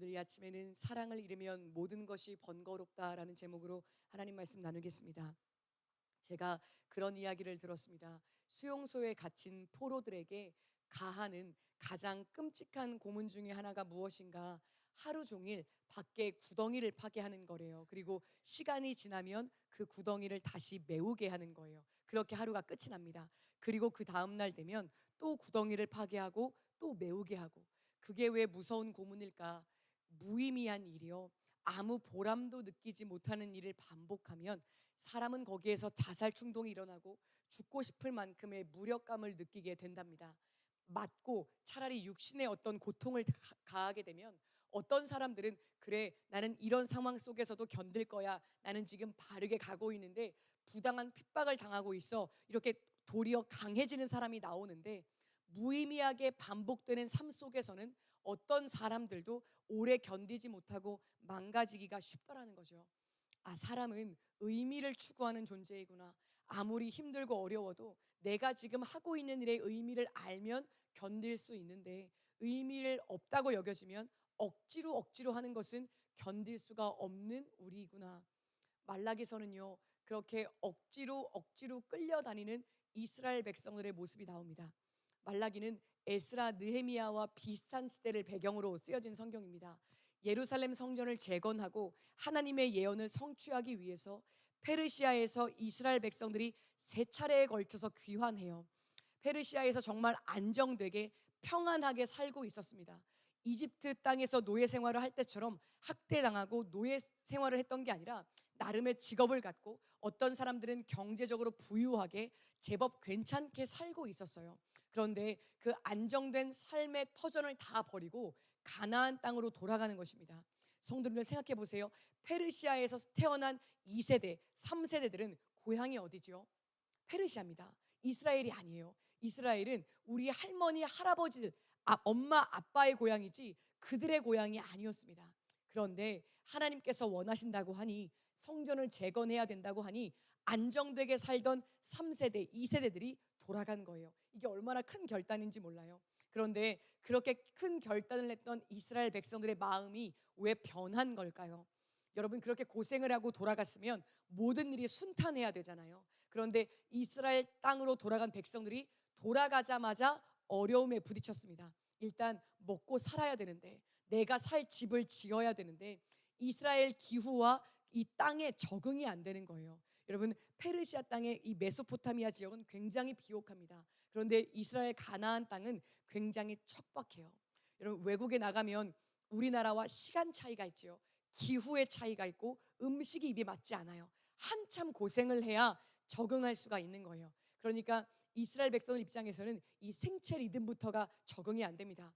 오늘 이 아침에는 사랑을 잃으면 모든 것이 번거롭다라는 제목으로 하나님 말씀 나누겠습니다. 제가 그런 이야기를 들었습니다. 수용소에 갇힌 포로들에게 가하는 가장 끔찍한 고문 중에 하나가 무엇인가? 하루 종일 밖에 구덩이를 파게 하는 거래요. 그리고 시간이 지나면 그 구덩이를 다시 메우게 하는 거예요. 그렇게 하루가 끝이 납니다. 그리고 그 다음 날 되면 또 구덩이를 파게 하고 또 메우게 하고 그게 왜 무서운 고문일까? 무의미한 일이요. 아무 보람도 느끼지 못하는 일을 반복하면 사람은 거기에서 자살 충동이 일어나고 죽고 싶을 만큼의 무력감을 느끼게 된답니다. 맞고 차라리 육신의 어떤 고통을 가- 가하게 되면 어떤 사람들은 그래 나는 이런 상황 속에서도 견딜 거야 나는 지금 바르게 가고 있는데 부당한 핍박을 당하고 있어 이렇게 도리어 강해지는 사람이 나오는데 무의미하게 반복되는 삶 속에서는 어떤 사람들도 오래 견디지 못하고 망가지기가 쉽다라는 거죠. 아, 사람은 의미를 추구하는 존재이구나. 아무리 힘들고 어려워도 내가 지금 하고 있는 일의 의미를 알면 견딜 수 있는데 의미를 없다고 여겨지면 억지로 억지로 하는 것은 견딜 수가 없는 우리구나. 말라기서는요. 그렇게 억지로 억지로 끌려다니는 이스라엘 백성들의 모습이 나옵니다. 말라기는 에스라 느헤미야와 비슷한 시대를 배경으로 쓰여진 성경입니다. 예루살렘 성전을 재건하고 하나님의 예언을 성취하기 위해서 페르시아에서 이스라엘 백성들이 세 차례에 걸쳐서 귀환해요. 페르시아에서 정말 안정되게 평안하게 살고 있었습니다. 이집트 땅에서 노예 생활을 할 때처럼 학대당하고 노예 생활을 했던 게 아니라 나름의 직업을 갖고 어떤 사람들은 경제적으로 부유하게 제법 괜찮게 살고 있었어요. 그런데 그 안정된 삶의 터전을 다 버리고 가나안 땅으로 돌아가는 것입니다. 성도님들 생각해 보세요. 페르시아에서 태어난 2세대, 3세대들은 고향이 어디죠? 페르시아입니다. 이스라엘이 아니에요. 이스라엘은 우리 할머니, 할아버지들, 아, 엄마, 아빠의 고향이지 그들의 고향이 아니었습니다. 그런데 하나님께서 원하신다고 하니 성전을 재건해야 된다고 하니 안정되게 살던 3세대, 2세대들이 돌아간 거예요. 이게 얼마나 큰 결단인지 몰라요. 그런데 그렇게 큰 결단을 했던 이스라엘 백성들의 마음이 왜 변한 걸까요? 여러분 그렇게 고생을 하고 돌아갔으면 모든 일이 순탄해야 되잖아요. 그런데 이스라엘 땅으로 돌아간 백성들이 돌아가자마자 어려움에 부딪혔습니다. 일단 먹고 살아야 되는데 내가 살 집을 지어야 되는데 이스라엘 기후와 이 땅에 적응이 안 되는 거예요. 여러분 페르시아 땅의 이 메소포타미아 지역은 굉장히 비옥합니다. 그런데 이스라엘 가나안 땅은 굉장히 척박해요. 여러분 외국에 나가면 우리나라와 시간 차이가 있죠. 기후의 차이가 있고 음식이 입에 맞지 않아요. 한참 고생을 해야 적응할 수가 있는 거예요. 그러니까 이스라엘 백성들 입장에서는 이 생체 리듬부터가 적응이 안 됩니다.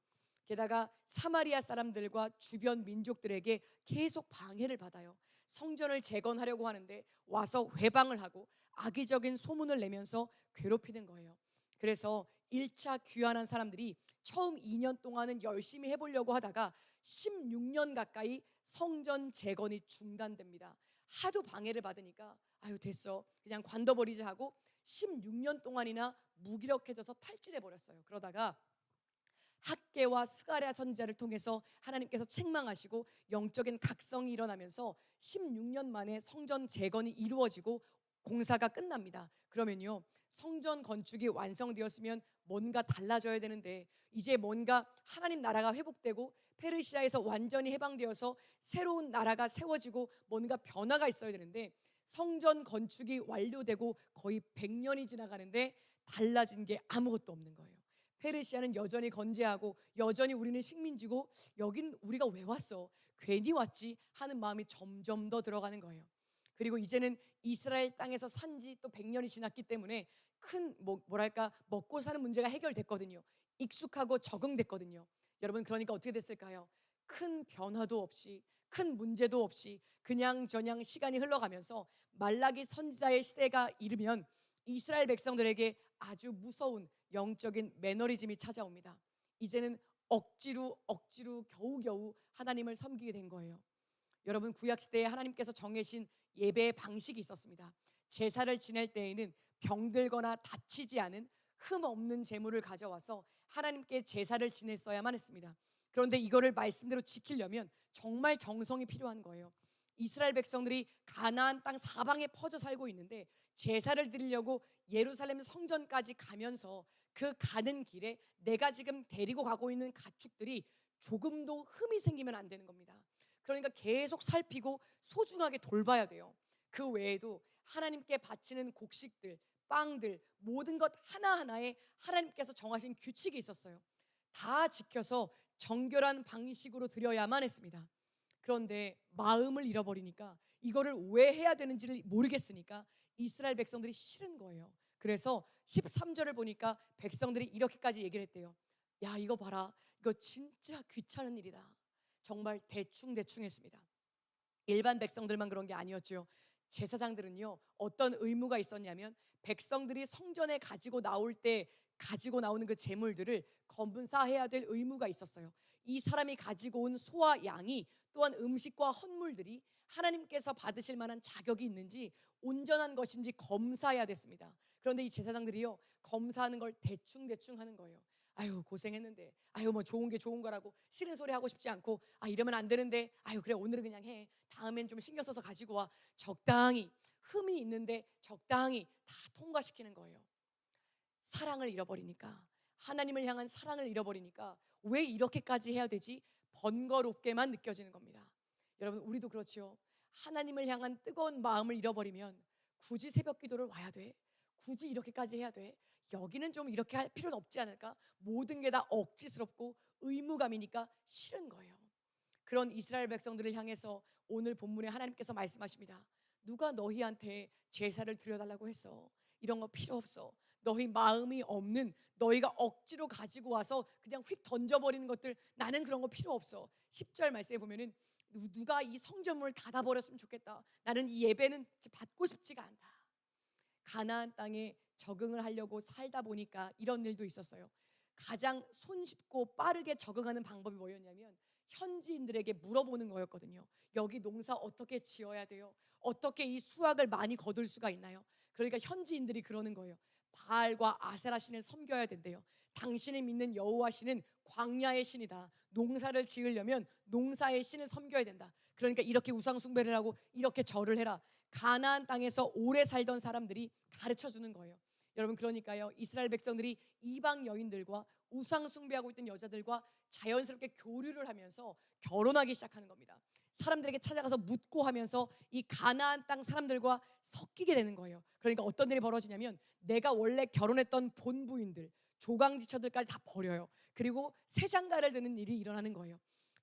게다가 사마리아 사람들과 주변 민족들에게 계속 방해를 받아요. 성전을 재건하려고 하는데 와서 회방을 하고 악의적인 소문을 내면서 괴롭히는 거예요. 그래서 1차 귀환한 사람들이 처음 2년 동안은 열심히 해보려고 하다가 16년 가까이 성전 재건이 중단됩니다. 하도 방해를 받으니까 아유 됐어 그냥 관둬버리자 하고 16년 동안이나 무기력해져서 탈진해 버렸어요. 그러다가 학계와 스가랴 선지자를 통해서 하나님께서 책망하시고 영적인 각성이 일어나면서 16년 만에 성전 재건이 이루어지고 공사가 끝납니다. 그러면요. 성전 건축이 완성되었으면 뭔가 달라져야 되는데 이제 뭔가 하나님 나라가 회복되고 페르시아에서 완전히 해방되어서 새로운 나라가 세워지고 뭔가 변화가 있어야 되는데 성전 건축이 완료되고 거의 100년이 지나가는데 달라진 게 아무것도 없는 거예요. 페르시아는 여전히 건재하고 여전히 우리는 식민지고 여긴 우리가 왜 왔어? 괜히 왔지 하는 마음이 점점 더 들어가는 거예요. 그리고 이제는 이스라엘 땅에서 산 지 또 100년이 지났기 때문에 큰 뭐, 뭐랄까 먹고 사는 문제가 해결됐거든요. 익숙하고 적응됐거든요. 여러분 그러니까 어떻게 됐을까요? 큰 변화도 없이 큰 문제도 없이 그냥 저냥 시간이 흘러가면서 말라기 선지자의 시대가 이르면 이스라엘 백성들에게 아주 무서운 영적인 매너리즘이 찾아옵니다. 이제는 억지로 억지로 겨우겨우 하나님을 섬기게 된 거예요. 여러분 구약 시대에 하나님께서 정해신 예배의 방식이 있었습니다. 제사를 지낼 때에는 병들거나 다치지 않은 흠 없는 제물을 가져와서 하나님께 제사를 지냈어야만 했습니다. 그런데 이거를 말씀대로 지키려면 정말 정성이 필요한 거예요. 이스라엘 백성들이 가나안 땅 사방에 퍼져 살고 있는데 제사를 드리려고 예루살렘 성전까지 가면서 그 가는 길에 내가 지금 데리고 가고 있는 가축들이 조금도 흠이 생기면 안 되는 겁니다. 그러니까 계속 살피고 소중하게 돌봐야 돼요. 그 외에도 하나님께 바치는 곡식들, 빵들, 모든 것 하나하나에 하나님께서 정하신 규칙이 있었어요. 다 지켜서 정결한 방식으로 드려야만 했습니다. 그런데 마음을 잃어버리니까 이거를 왜 해야 되는지를 모르겠으니까 이스라엘 백성들이 싫은 거예요. 그래서 13절을 보니까 백성들이 이렇게까지 얘기를 했대요. 야, 이거 봐라. 이거 진짜 귀찮은 일이다. 정말 대충대충 했습니다. 일반 백성들만 그런 게 아니었죠. 제사장들은요, 어떤 의무가 있었냐면 백성들이 성전에 가지고 나올 때 가지고 나오는 그 재물들을 검사해야 될 의무가 있었어요. 이 사람이 가지고 온 소와 양이 또한 음식과 헌물들이 하나님께서 받으실 만한 자격이 있는지 온전한 것인지 검사해야 됐습니다. 그런데 이 제사장들이요 검사하는 걸 대충 대충 하는 거예요. 아유 고생했는데 아유 뭐 좋은 게 좋은 거라고 싫은 소리 하고 싶지 않고 아 이러면 안 되는데 아유 그래 오늘은 그냥 해 다음엔 좀 신경 써서 가지고 와 적당히 흠이 있는데 적당히 다 통과시키는 거예요. 사랑을 잃어버리니까 하나님을 향한 사랑을 잃어버리니까 왜 이렇게까지 해야 되지? 번거롭게만 느껴지는 겁니다. 여러분 우리도 그렇죠. 하나님을 향한 뜨거운 마음을 잃어버리면 굳이 새벽 기도를 와야 돼. 굳이 이렇게까지 해야 돼. 여기는 좀 이렇게 할 필요는 없지 않을까? 모든 게 다 억지스럽고 의무감이니까 싫은 거예요. 그런 이스라엘 백성들을 향해서 오늘 본문에 하나님께서 말씀하십니다. 누가 너희한테 제사를 드려달라고 했어? 이런 거 필요 없어. 너희 마음이 없는 너희가 억지로 가지고 와서 그냥 휙 던져버리는 것들 나는 그런 거 필요 없어. 10절 말씀에 보면은 누- 누가 이 성전문을 닫아버렸으면 좋겠다. 나는 이 예배는 받고 싶지가 않다. 가나안 땅에 적응을 하려고 살다 보니까 이런 일도 있었어요. 가장 손쉽고 빠르게 적응하는 방법이 뭐였냐면 현지인들에게 물어보는 거였거든요. 여기 농사 어떻게 지어야 돼요? 어떻게 이 수확을 많이 거둘 수가 있나요? 그러니까 현지인들이 그러는 거예요. 바알과 아세라 신을 섬겨야 된대요. 당신이 믿는 여호와 신은 광야의 신이다. 농사를 지으려면 농사의 신을 섬겨야 된다. 그러니까 이렇게 우상 숭배를 하고 이렇게 절을 해라. 가나안 땅에서 오래 살던 사람들이 가르쳐 주는 거예요. 여러분 그러니까요. 이스라엘 백성들이 이방 여인들과 우상 숭배하고 있던 여자들과 자연스럽게 교류를 하면서 결혼하기 시작하는 겁니다. 사람들에게 찾아가서 묻고 하면서 이 가나안 땅 사람들과 섞이게 되는 거예요. 그러니까 어떤 일이 벌어지냐면 내가 원래 결혼했던 본부인들, 조강지처들까지 다 버려요. 그리고 새 장가를 드는 일이 일어나는 거예요.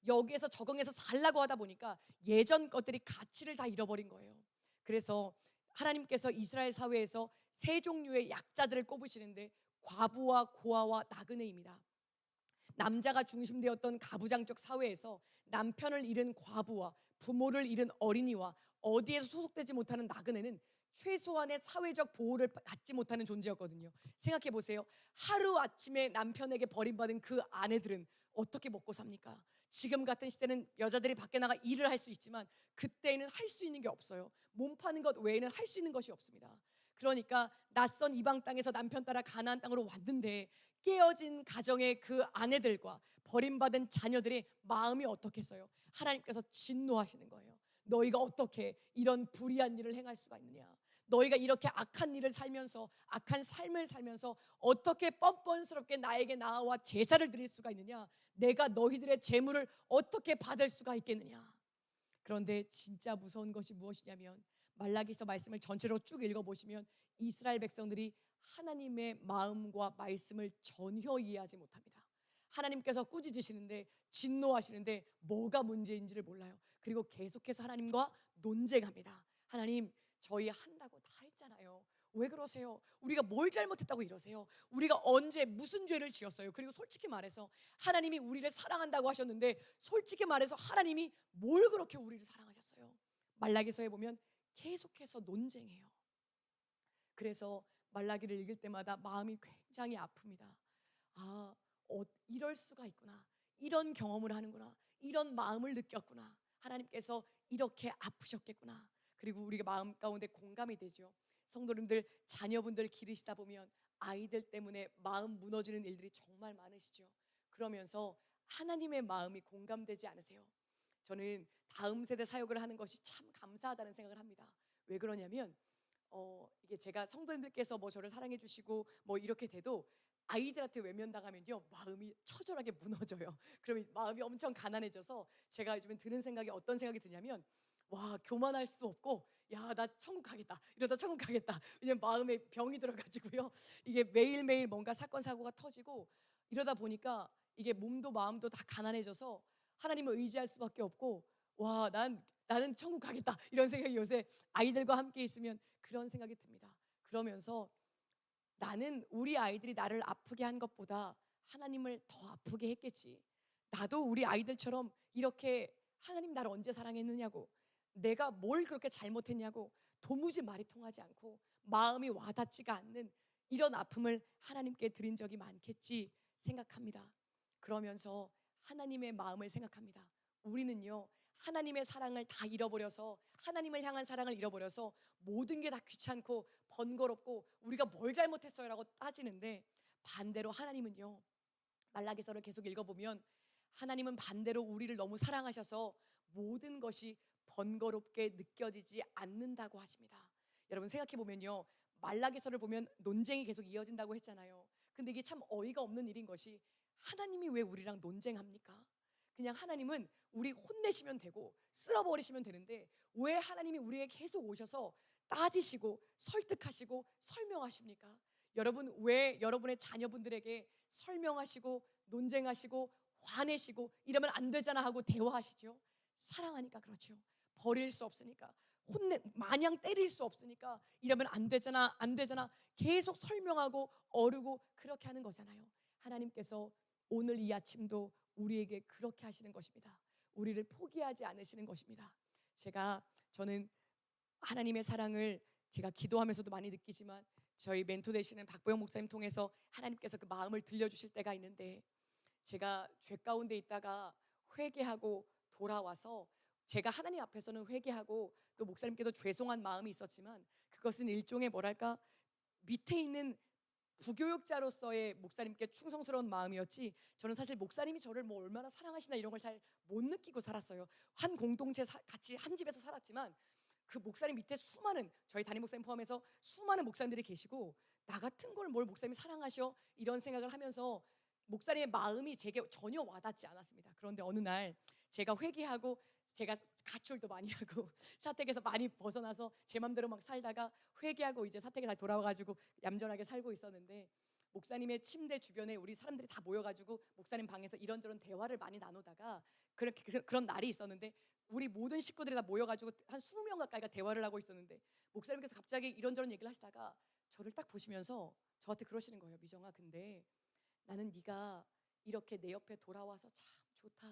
여기에서 적응해서 살라고 하다 보니까 예전 것들이 가치를 다 잃어버린 거예요. 그래서 하나님께서 이스라엘 사회에서 세 종류의 약자들을 꼽으시는데 과부와 고아와 나그네입니다. 남자가 중심되었던 가부장적 사회에서 남편을 잃은 과부와 부모를 잃은 어린이와 어디에서 소속되지 못하는 나그네는 최소한의 사회적 보호를 받지 못하는 존재였거든요. 생각해 보세요. 하루 아침에 남편에게 버림받은 그 아내들은 어떻게 먹고 삽니까? 지금 같은 시대는 여자들이 밖에 나가 일을 할 수 있지만 그때는 할 수 있는 게 없어요. 몸 파는 것 외에는 할 수 있는 것이 없습니다. 그러니까 낯선 이방 땅에서 남편 따라 가나안 땅으로 왔는데 깨어진 가정의 그 아내들과 버림받은 자녀들의 마음이 어떻겠어요? 하나님께서 진노하시는 거예요. 너희가 어떻게 이런 불의한 일을 행할 수가 있느냐? 너희가 이렇게 악한 일을 살면서 악한 삶을 살면서 어떻게 뻔뻔스럽게 나에게 나와 제사를 드릴 수가 있느냐? 내가 너희들의 재물을 어떻게 받을 수가 있겠느냐? 그런데 진짜 무서운 것이 무엇이냐면 말라기서 말씀을 전체로 쭉 읽어 보시면 이스라엘 백성들이 하나님의 마음과 말씀을 전혀 이해하지 못합니다. 하나님께서 꾸짖으시는데 진노하시는데 뭐가 문제인지를 몰라요. 그리고 계속해서 하나님과 논쟁합니다. 하나님, 저희 한다고 다 했잖아요. 왜 그러세요? 우리가 뭘 잘못했다고 이러세요? 우리가 언제 무슨 죄를 지었어요? 그리고 솔직히 말해서 하나님이 우리를 사랑한다고 하셨는데 솔직히 말해서 하나님이 뭘 그렇게 우리를 사랑하셨어요? 말라기서에 보면 계속해서 논쟁해요. 그래서 말라기를 읽을 때마다 마음이 굉장히 아픕니다. 아, 어, 이럴 수가 있구나. 이런 경험을 하는구나. 이런 마음을 느꼈구나. 하나님께서 이렇게 아프셨겠구나. 그리고 우리가 마음 가운데 공감이 되죠. 성도님들 자녀분들 기르시다 보면 아이들 때문에 마음 무너지는 일들이 정말 많으시죠. 그러면서 하나님의 마음이 공감되지 않으세요? 저는 다음 세대 사역을 하는 것이 참 감사하다는 생각을 합니다. 왜 그러냐면 어, 이게 제가 성도님들께서 뭐 저를 사랑해 주시고 뭐 이렇게 돼도 아이들한테 외면당하면요 마음이 처절하게 무너져요. 그러면 마음이 엄청 가난해져서 제가 요즘엔 드는 생각이 어떤 생각이 드냐면 와 교만할 수도 없고 야 나 천국 가겠다 이러다 천국 가겠다 왜냐면 마음에 병이 들어가지고요 이게 매일매일 뭔가 사건 사고가 터지고 이러다 보니까 이게 몸도 마음도 다 가난해져서 하나님을 의지할 수밖에 없고 와 난 나는 천국 가겠다 이런 생각이 요새 아이들과 함께 있으면 그런 생각이 듭니다 그러면서 나는 우리 아이들이 나를 아프게 한 것보다 하나님을 더 아프게 했겠지. 나도 우리 아이들처럼 이렇게 하나님 나를 언제 사랑했느냐고 내가 뭘 그렇게 잘못했냐고 도무지 말이 통하지 않고 마음이 와닿지가 않는 이런 아픔을 하나님께 드린 적이 많겠지 생각합니다. 그러면서 하나님의 마음을 생각합니다. 우리는요, 하나님의 사랑을 다 잃어버려서 하나님을 향한 사랑을 잃어버려서 모든 게 다 귀찮고 번거롭고 우리가 뭘 잘못했어요라고 따지는데 반대로 하나님은요. 말라기서를 계속 읽어보면 하나님은 반대로 우리를 너무 사랑하셔서 모든 것이 번거롭게 느껴지지 않는다고 하십니다. 여러분 생각해 보면요. 말라기서를 보면 논쟁이 계속 이어진다고 했잖아요. 근데 이게 참 어이가 없는 일인 것이 하나님이 왜 우리랑 논쟁합니까? 그냥 하나님은 우리 혼내시면 되고 쓸어버리시면 되는데 왜 하나님이 우리에게 계속 오셔서 따지시고 설득하시고 설명하십니까? 여러분 왜 여러분의 자녀분들에게 설명하시고 논쟁하시고 화내시고 이러면 안 되잖아 하고 대화하시죠? 사랑하니까 그렇죠. 버릴 수 없으니까 혼내 마냥 때릴 수 없으니까 이러면 안 되잖아 안 되잖아 계속 설명하고 어르고 그렇게 하는 거잖아요. 하나님께서 오늘 이 아침도 우리에게 그렇게 하시는 것입니다. 우리를 포기하지 않으시는 것입니다. 제가 저는 하나님의 사랑을 제가 기도하면서도 많이 느끼지만 저희 멘토 되시는 박보영 목사님 통해서 하나님께서 그 마음을 들려주실 때가 있는데 제가 죄 가운데 있다가 회개하고 돌아와서 제가 하나님 앞에서는 회개하고 또 목사님께도 죄송한 마음이 있었지만 그것은 일종의 뭐랄까 밑에 있는 부교육자로서의 목사님께 충성스러운 마음이었지 저는 사실 목사님이 저를 뭐 얼마나 사랑하시나 이런 걸 잘 못 느끼고 살았어요. 한 공동체 사, 같이 한 집에서 살았지만 그 목사님 밑에 수많은 저희 담임 목사님 포함해서 수많은 목사님들이 계시고 나 같은 걸 뭘 목사님이 사랑하셔? 이런 생각을 하면서 목사님의 마음이 제게 전혀 와닿지 않았습니다. 그런데 어느 날 제가 회개하고 제가 가출도 많이 하고 사택에서 많이 벗어나서 제 맘대로 막 살다가 회개하고 이제 사택에 다 돌아와가지고 얌전하게 살고 있었는데 목사님의 침대 주변에 우리 사람들이 다 모여가지고 목사님 방에서 이런저런 대화를 많이 나누다가 그렇게 그- 그런 날이 있었는데 우리 모든 식구들이 다 모여가지고 한 20명 가까이가 대화를 하고 있었는데 목사님께서 갑자기 이런저런 얘기를 하시다가 저를 딱 보시면서 저한테 그러시는 거예요. 미정아 근데 나는 네가 이렇게 내 옆에 돌아와서 참 좋다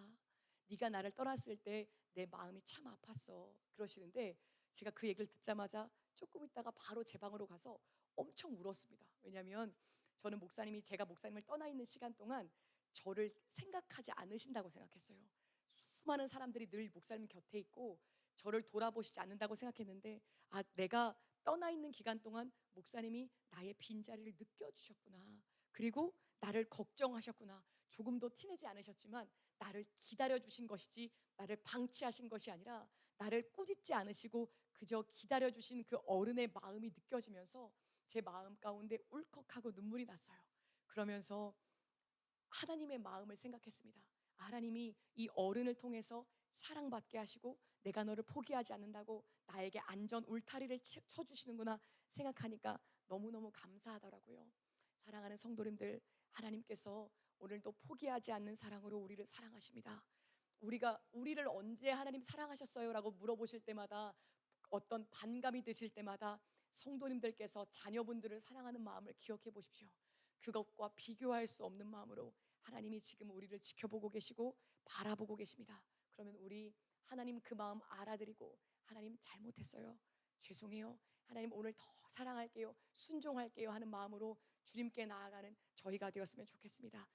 네가 나를 떠났을 때 내 마음이 참 아팠어. 그러시는데 제가 그 얘기를 듣자마자 조금 있다가 바로 제 방으로 가서 엄청 울었습니다. 왜냐하면 저는 목사님이 제가 목사님을 떠나 있는 시간 동안 저를 생각하지 않으신다고 생각했어요. 수많은 사람들이 늘 목사님 곁에 있고 저를 돌아보시지 않는다고 생각했는데 아 내가 떠나 있는 기간 동안 목사님이 나의 빈자리를 느껴주셨구나. 그리고 나를 걱정하셨구나. 조금도 티내지 않으셨지만 나를 기다려 주신 것이지 나를 방치하신 것이 아니라 나를 꾸짖지 않으시고 그저 기다려 주신 그 어른의 마음이 느껴지면서 제 마음 가운데 울컥하고 눈물이 났어요. 그러면서 하나님의 마음을 생각했습니다. 하나님이 이 어른을 통해서 사랑받게 하시고 내가 너를 포기하지 않는다고 나에게 안전 울타리를 치- 쳐주시는구나 생각하니까 너무너무 감사하더라고요. 사랑하는 성도님들, 하나님께서 오늘도 포기하지 않는 사랑으로 우리를 사랑하십니다. 우리가 우리를 언제 하나님 사랑하셨어요라고 물어보실 때마다 어떤 반감이 드실 때마다 성도님들께서 자녀분들을 사랑하는 마음을 기억해 보십시오. 그것과 비교할 수 없는 마음으로 하나님이 지금 우리를 지켜보고 계시고 바라보고 계십니다. 그러면 우리 하나님 그 마음 알아드리고 하나님 잘못했어요. 죄송해요. 하나님 오늘 더 사랑할게요. 순종할게요 하는 마음으로 주님께 나아가는 저희가 되었으면 좋겠습니다.